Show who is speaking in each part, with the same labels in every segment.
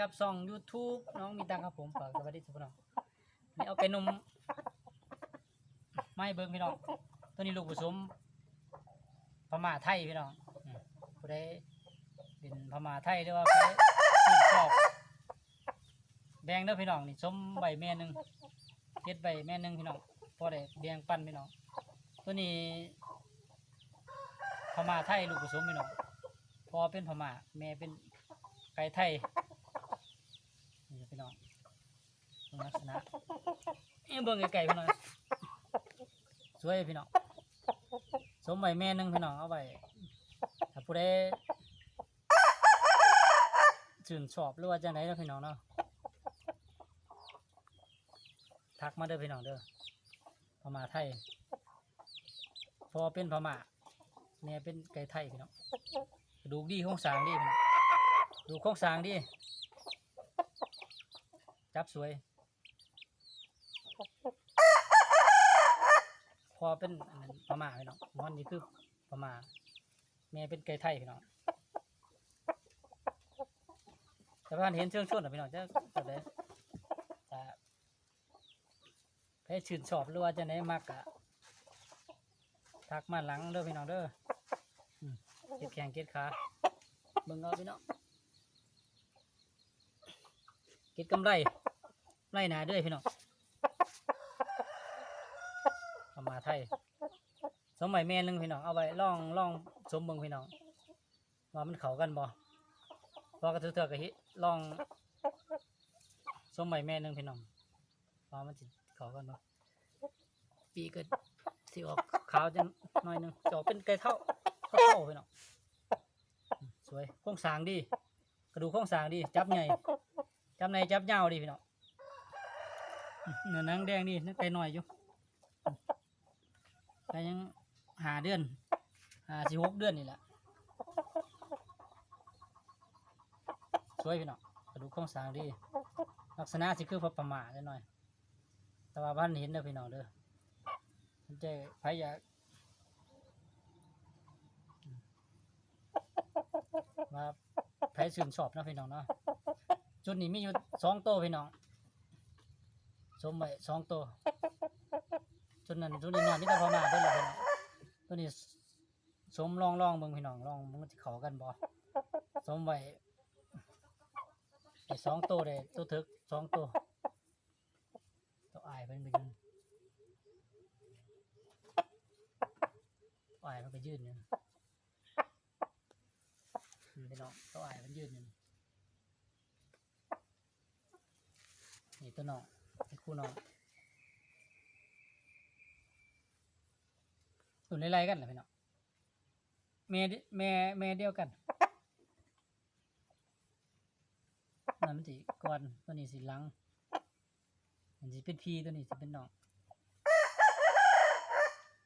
Speaker 1: ครับช่อง YouTube น้องมีตังครับผมฝากสวัสดีทุกคนน้องนี่เอาไปนมไม่เบิ่งพี่น้องตัวนี้ลูกผสมพม่าไทยพี่น้องอืมผู้ใดเป็นพม่าไทยหรือว่าผู้ใดชื่นชอบแบงเด้อพี่น้องนี่สมใบแม่หนึงเฮ็ดใบแม่หนึงพี่น้องพอได้แบงปันพี่น้องตัวนี้พม่าไทยลูกผสมพี่น้องพอเป็นพม่าแม่เป็นไก่ไทยนี่พี่น้องเบิ่ง ลักษณะเอ้ยเบิ่งไกลๆพี่น้องสวยพี่น้องสมใบแม่นึงพี่น้องเอาไว้ถ้าผู้ใดชื่นชอบหรือว่าจังไดเนาะพี่น้องเนาะทักมาเด้อพี่น้องเด้อพม่าไทย พอเป็นพม่าแม่ยเป็นไก่ไทยพี่น้องดูดีโครงสร้างดีพี่น้องดูโครงสร้างดีจับสวย พอเป็นอันนั้นพม่าพี่น้องมอนนี่คือพม่าแม่เป็นไก่ไทยพี่น้องแต่ว่าเห็นเชิงชนนะพี่น้องจะจะได้จะให้ชื่นชอบหรือว่าจะไหนมักอะทักมาหลังเด้อพี่น้องเด้อเก็บแขงเก็บขาเบิ่งเอาพี่น้องเก็บกำไรไล่หนาเด้อพี่น้อง พม่า ไทย สมัยแม่หนึงพี่น้องเอาไว้ล่องล่องสมเบิงพี่น้องว่ามันเข้ากันบ่พอกระเทือกกะฮิลองสมัยแม่หนึงพี่น้องว่ามันสิเข้ากันบ่ปีก็สิออกขาวจังหน่อยหนึงจะออกเป็นไก่เท่าเท่าเท่าพี่น้องสวยโครงสร้างดีกระดูกโครงสร้างดีจับใหญ่จับในจับยาวดีพี่น้องเนื้อหนังแดงดีนึกไก่น้อยอยู่ ก็ยังหาเดือนหาสิหกเดือนนี่แหละสวยพี่น้องกระดูกโครงสร้างดี ลักษณะสิคือพระประมาทหน่อย แต่ว่าบ้านเห็นเด้อพี่น้องเด้อมันจะใครอยากมาใครชื่นชอบนะพี่น้องเนาะจุดนี้มีอยู่สองโตพี่น้องสมไว้สองโต วจุดนั้นจุดนี้นอนนี่ก็พอมาได้เลยพี่น้องตัวนี้สมลองลองเบิ่งพี่น้องลองมันจะเข้ากันบ่สมไว้ไอ้สองตัวเลยตัวถึกสองตัวตัวอายมันไปยืนอายมันไปยืนเนี่ยพี่น้องตัวอายมันยืนอยู่นี่ตัวน้องนี่คู่น้อง อยู่ในไรกันเหรอพี่น้องแม่เดแม่แม่เดียวกันนั่นมันสิก่อนตัวนี้สิหลังมันสิเป็นพี่ตัวนี้สิเป็นน้อง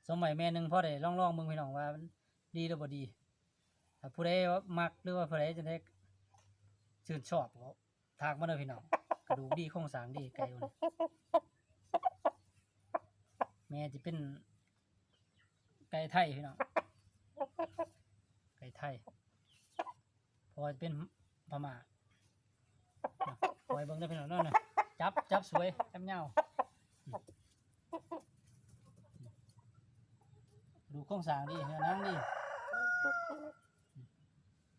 Speaker 1: สมัยแม่หนึ่งพ่อได้ลองลองๆมึงพี่น้องว่าดีหรือบ่ดีถ้าผู้ใดว่ามักหรือว่าผู้ใดจะได้ชื่นชอบก็ทากมาเลยพี่น้องกระดูกดีโครงสร้างดีไก่อยู่นี่แม่จะเป็น ไก่ไทยพี่น้องไก่ไทยพอเป็นพม่านะปล่อยเบิ่งได้พี่น้องนั่นนะจับจับสวยจับเงาดูโครงสร้างดีเนื้อนังดี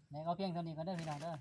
Speaker 1: ในเอาเพียงเท่านี้ก็ได้พี่น้องเด้อ